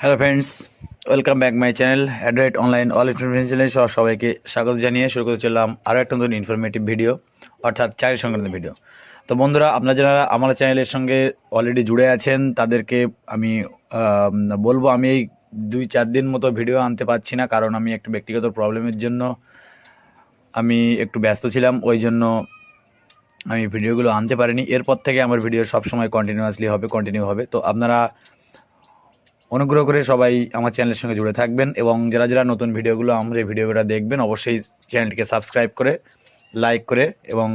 Hello friends welcome back my channel android online all information সহ সবাইকে স্বাগত জানিয়ে শুরু করতে চললাম আরও একটা নতুন ইনফরমেটিভ ভিডিও অর্থাৎ চাকরি সংক্রান্ত ভিডিও তো বন্ধুরা, আপনারা যারা আমার চ্যানেলের সঙ্গে অলরেডি জুড়ে আছেন, তাদেরকে আমি বলব আমি এই দুই চার দিন মতো ভিডিও আনতে পারছি না, কারণ আমি একটু ব্যক্তিগত প্রবলেমের জন্য আমি একটু ব্যস্ত ছিলাম, ওই জন্য আমি ভিডিওগুলো আনতে পারিনি। এরপর থেকে আমার ভিডিও সবসময় কন্টিনিউয়াসলি হবে কন্টিনিউ হবে। তো আপনারা অনুগ্রহ করে সবাই আমার চ্যানেলের সঙ্গে জুড়ে থাকবেন এবং যারা যারা নতুন ভিডিওগুলো আমার এই ভিডিওটা দেখবেন, অবশ্যই চ্যানেলটিকে সাবস্ক্রাইব করে, লাইক করে এবং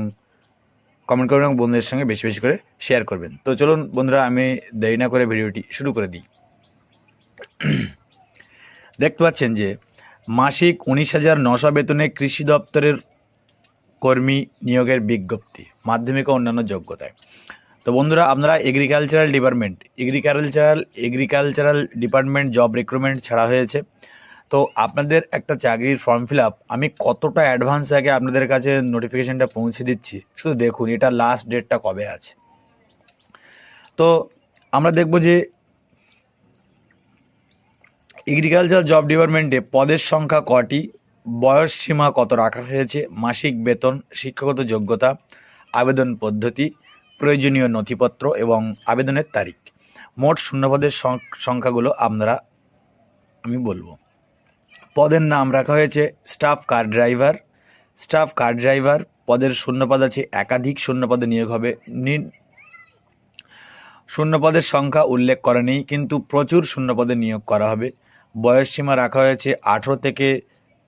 কমেন্ট করবেন এবং বন্ধুদের সঙ্গে বেশি বেশি করে শেয়ার করবেন। তো চলুন বন্ধুরা, আমি দেরি না করে ভিডিওটি শুরু করে দিই। দেখতে পাচ্ছেন যে মাসিক উনিশ হাজার নশো বেতনে কৃষি দপ্তরের কর্মী নিয়োগের বিজ্ঞপ্তি, মাধ্যমিক ও অন্যান্য যোগ্যতায়। তো বন্ধুরা, আপনারা agricultural department agricultural agricultural department job recruitment ছাড়া হয়েছে। তো আপনাদের একটা চাকরির ফর্ম ফিল আপ আমি কতটা অ্যাডভান্স আগে আপনাদের কাছে নোটিফিকেশানটা পৌঁছে দিচ্ছি, শুধু দেখুন, এটা লাস্ট ডেটটা কবে আছে। তো আমরা দেখব যে এগ্রিকালচার জব ডিপার্টমেন্টে পদের সংখ্যা কটি, বয়স সীমা কত রাখা হয়েছে, মাসিক বেতন, শিক্ষাগত যোগ্যতা, আবেদন পদ্ধতি প্রয়োজনীয় নথিপত্র এবং আবেদনের তারিখ। মোট শূন্যপদের সংখ্যাগুলো আপনারা, আমি বলব। পদের নাম রাখা হয়েছে staff car driver. Staff car driver, পদের শূন্যপদ আছে একাধিক শূন্যপদে নিয়োগ হবে। শূন্যপদের সংখ্যা উল্লেখ করা নেই, কিন্তু প্রচুর শূন্যপদে নিয়োগ করা হবে। বয়স সীমা রাখা হয়েছে আঠেরো থেকে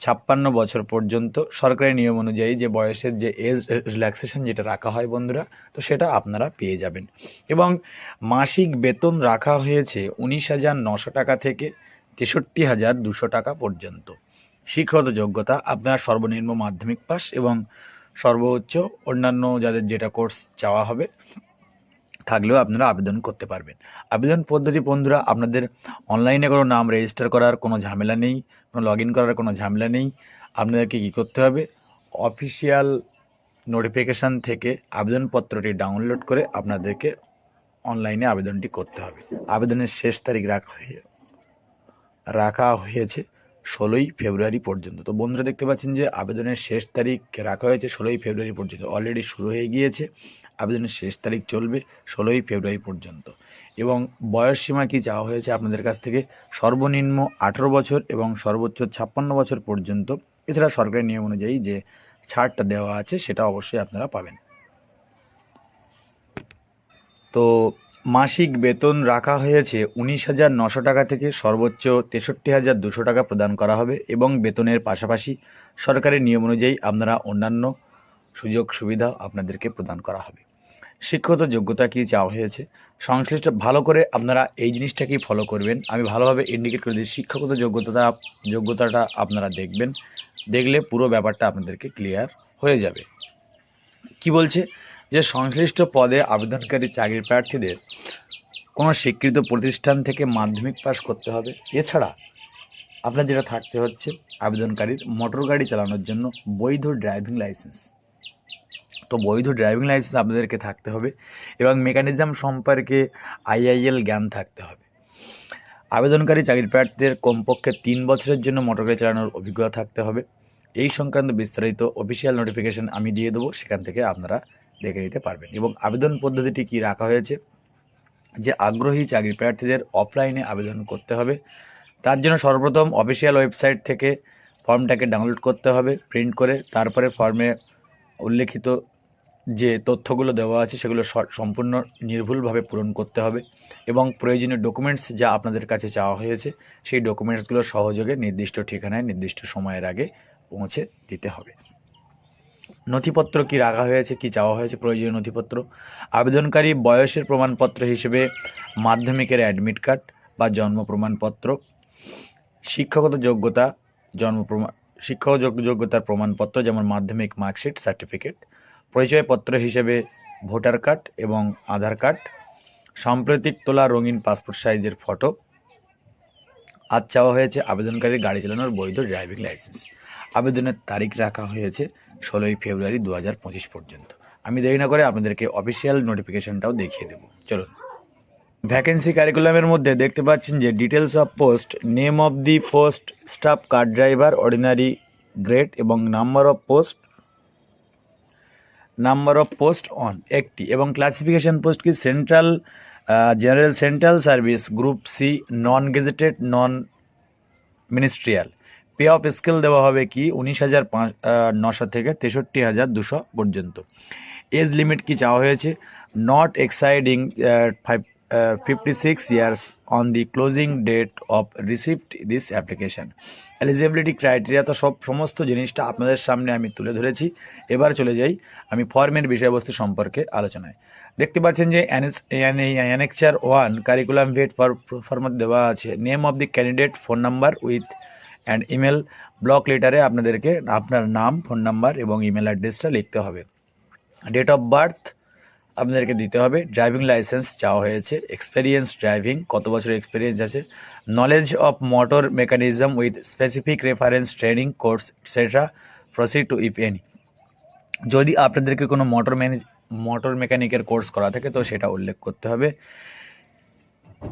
ছাপ্পান্ন বছর পর্যন্ত সরকারি নিয়ম অনুযায়ী যে বয়সের যে এজ রিল্যাক্সেশন যেটা রাখা হয় বন্ধুরা, তো সেটা আপনারা পেয়ে যাবেন। এবং মাসিক বেতন রাখা হয়েছে উনিশ হাজার নশো টাকা থেকে তেষট্টি হাজার দুশো টাকা পর্যন্ত। শিক্ষাগত যোগ্যতা আপনারা সর্বনিম্ন মাধ্যমিক পাস এবং সর্বোচ্চ অন্যান্য যাদের যেটা কোর্স চাওয়া হবে থাকলেও আপনারা আবেদন করতে পারবেন। আবেদন পদ্ধতি বন্ধুরা, আপনাদের অনলাইনে কোনো নাম রেজিস্টার করার কোনো ঝামেলা নেই, কোনো লগ করার কোনো ঝামেলা নেই। আপনাদেরকে কী করতে হবে? অফিসিয়াল নোটিফিকেশান থেকে আবেদনপত্রটি ডাউনলোড করে আপনাদেরকে অনলাইনে আবেদনটি করতে হবে। আবেদনের শেষ তারিখ রাখা হয়ে রাখা হয়েছে। ষোলোই ফেব্রুয়ারি পর্যন্ত। তো বন্ধুরা দেখতে পাচ্ছেন যে আবেদনের শেষ তারিখ রাখা হয়েছে ষোলোই ফেব্রুয়ারি পর্যন্ত। অলরেডি শুরু হয়ে গিয়েছে। আবেদনের শেষ তারিখ চলবে ষোলোই ফেব্রুয়ারি পর্যন্ত। এবং বয়স সীমা কী চাওয়া হয়েছে আপনাদের কাছ থেকে? সর্বনিম্ন আঠেরো বছর এবং সর্বোচ্চ ছাপ্পান্ন বছর পর্যন্ত। এছাড়া সরকারি নিয়ম অনুযায়ী যে ছাড়টা দেওয়া আছে সেটা অবশ্যই আপনারা পাবেন। তো মাসিক বেতন রাখা হয়েছে উনিশ হাজার নশো টাকা থেকে সর্বোচ্চ তেষট্টি হাজার দুশো টাকা প্রদান করা হবে এবং বেতনের পাশাপাশি সরকারি নিয়ম অনুযায়ী আপনারা অন্যান্য সুযোগ সুবিধা আপনাদেরকে প্রদান করা হবে। শিক্ষাগত যোগ্যতা কি চাওয়া হয়েছে? সংশ্লিষ্ট ভালো করে আপনারা এই জিনিসটাকেই ফলো করবেন। আমি ভালোভাবে ইন্ডিকেট করে দিই শিক্ষাগত যোগ্যতা যোগ্যতাটা আপনারা দেখবেন। দেখলে পুরো ব্যাপারটা আপনাদেরকে ক্লিয়ার হয়ে যাবে। কি বলছে? যে সংশ্লিষ্ট পদে আবেদনকারী চাকরি প্রার্থীদের কোনো স্বীকৃত প্রতিষ্ঠান থেকে মাধ্যমিক পাস করতে হবে। এছাড়া আপনার যেটা থাকতে হচ্ছে, আবেদনকারীর মোটর গাড়ি চালানোর জন্য বৈধ ড্রাইভিং লাইসেন্স। তো বৈধ ড্রাইভিং লাইসেন্স আপনাদেরকে থাকতে হবে এবং মেকানিজম সম্পর্কে আইআইএল জ্ঞান থাকতে হবে। আবেদনকারী চাকরি প্রার্থীদের কমপক্ষে তিন বছরের জন্য মোটর গাড়ি চালানোর অভিজ্ঞতা থাকতে হবে। এই সংক্রান্ত বিস্তারিত অফিসিয়াল নোটিফিকেশন আমি দিয়ে দেবো, সেখান থেকে আপনারা দেখে নিতে পারবেন। এবং আবেদন পদ্ধতিটি কি রাখা হয়েছে? যে আগ্রহী চাকরি প্রার্থীদের অফলাইনে আবেদন করতে হবে। তার জন্য সর্বপ্রথম অফিসিয়াল ওয়েবসাইট থেকে ফর্মটাকে ডাউনলোড করতে হবে প্রিন্ট করে তারপরে ফর্মে উল্লেখিত যে তথ্যগুলো দেওয়া আছে সেগুলো সম্পূর্ণ নির্ভুলভাবে পূরণ করতে হবে এবং প্রয়োজনীয় ডকুমেন্টস যা আপনাদের কাছে চাওয়া হয়েছে, সেই ডকুমেন্টসগুলো সহযোগে নির্দিষ্ট ঠিকানায়, নির্দিষ্ট সময়ের আগে পৌঁছে দিতে হবে। নথিপত্র কি রাখা হয়েছে, কি চাওয়া হয়েছে, প্রয়োজনীয় নথিপত্র, আবেদনকারী বয়সের প্রমাণপত্র হিসেবে মাধ্যমিকের অ্যাডমিট কার্ড বা জন্ম প্রমাণপত্র, শিক্ষাগত যোগ্যতা, জন্ম প্রমাণ যোগ- যোগ্যতার প্রমাণপত্র, যেমন মাধ্যমিক মার্কশিট সার্টিফিকেট পরিচয়পত্র হিসেবে ভোটার কার্ড এবং আধার কার্ড, সাম্প্রতিক তোলা রঙিন পাসপোর্ট সাইজের ফটো আজ চাওয়া হয়েছে আবেদনকারীর গাড়ি চালানোর বৈধ ড্রাইভিং লাইসেন্স আবেদনের তারিখ রাখা হয়েছে ষোলোই ফেব্রুয়ারি দু হাজার পঁচিশ পর্যন্ত। আমি দেরি না করে আপনাদেরকে অফিসিয়াল নোটিফিকেশনটাও দেখিয়ে দেবো। চলুন। ভ্যাকেন্সি কারিকুলামের মধ্যে দেখতে পাচ্ছেন যে details of post name of the post staff car driver ordinary grade এবং number of post number of post on একটি এবং ক্লাসিফিকেশন পোস্ট কি central general central service group C non gazetted non ministerial pay of scale দেওয়া হবে কি? উনিশ হাজার পাঁচ নশো থেকে তেষট্টি হাজার দুশো পর্যন্ত। এজ লিমিট কি চাওয়া হয়েছে? Not exceeding five fifty six years on the closing date of receipt this application eligibility criteria তো সব সমস্ত জিনিসটা আপনাদের সামনে আমি তুলে ধরেছি। এবার চলে যাই আমি ফর্মের বিষয়বস্তু সম্পর্কে আলোচনায়। দেখতে পাচ্ছেন যে annexure one curriculum vitae for format দেওয়া আছে। Name of the candidate phone number with and email block লেটারে আপনাদেরকে আপনার নাম ফোন নাম্বার এবং ইমেল অ্যাড্রেসটা লিখতে হবে। ডেট অফ বার্থ আপনাদেরকে দিতে হবে। ড্রাইভিং লাইসেন্স চাওয়া হয়েছে। এক্সপেরিয়েন্স ড্রাইভিং কত বছর এক্সপিরিয়েন্স আছে? Knowledge of motor mechanism with specific reference training course etcetera proceed to if any যদি আপনাদেরকে কোনো মোটর ম্যানেজ মোটর মেকানিকের কোর্স করা থাকে, তো সেটা উল্লেখ করতে হবে।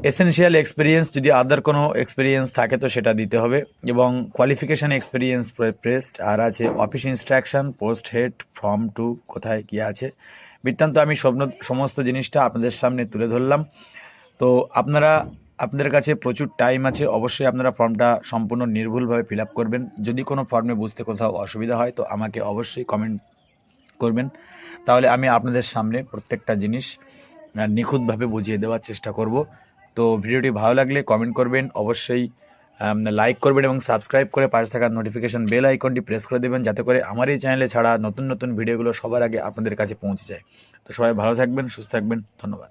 এসেনশিয়াল এক্সপিরিয়েন্স যদি আদার কোনো এক্সপিরিয়েন্স থাকে তো সেটা দিতে হবে। এবং কোয়ালিফিকেশান এক্সপিরিয়েন্স প্রেসড আর আছে office instruction post head form to কোথায় কী আছে। বৃত্তান্ত আমি স্বপ্ন সমস্ত জিনিসটা আপনাদের সামনে তুলে ধরলাম। তো আপনারা, আপনাদের কাছে প্রচুর টাইম আছে, অবশ্যই আপনারা ফর্মটা সম্পূর্ণ নির্ভুলভাবে ফিল করবেন। যদি কোনো ফর্মে বুঝতে কোথাও অসুবিধা হয়, তো আমাকে অবশ্যই কমেন্ট করবেন। তাহলে আমি আপনাদের সামনে প্রত্যেকটা জিনিস নিখুঁতভাবে বুঝিয়ে দেওয়ার চেষ্টা করব। তো ভিডিওটি ভালো লাগলে কমেন্ট করবেন, অবশ্যই লাইক করবেন এবং সাবস্ক্রাইব করে পাশে থাকা নোটিফিকেশান বেল আইকনটি প্রেস করে দেবেন যাতে করে আমার এই চ্যানেলে ছাড়া নতুন নতুন ভিডিওগুলো সবার আগে আপনাদের কাছে পৌঁছে যায়। তো সবাই ভালো থাকবেন, সুস্থ থাকবেন, ধন্যবাদ।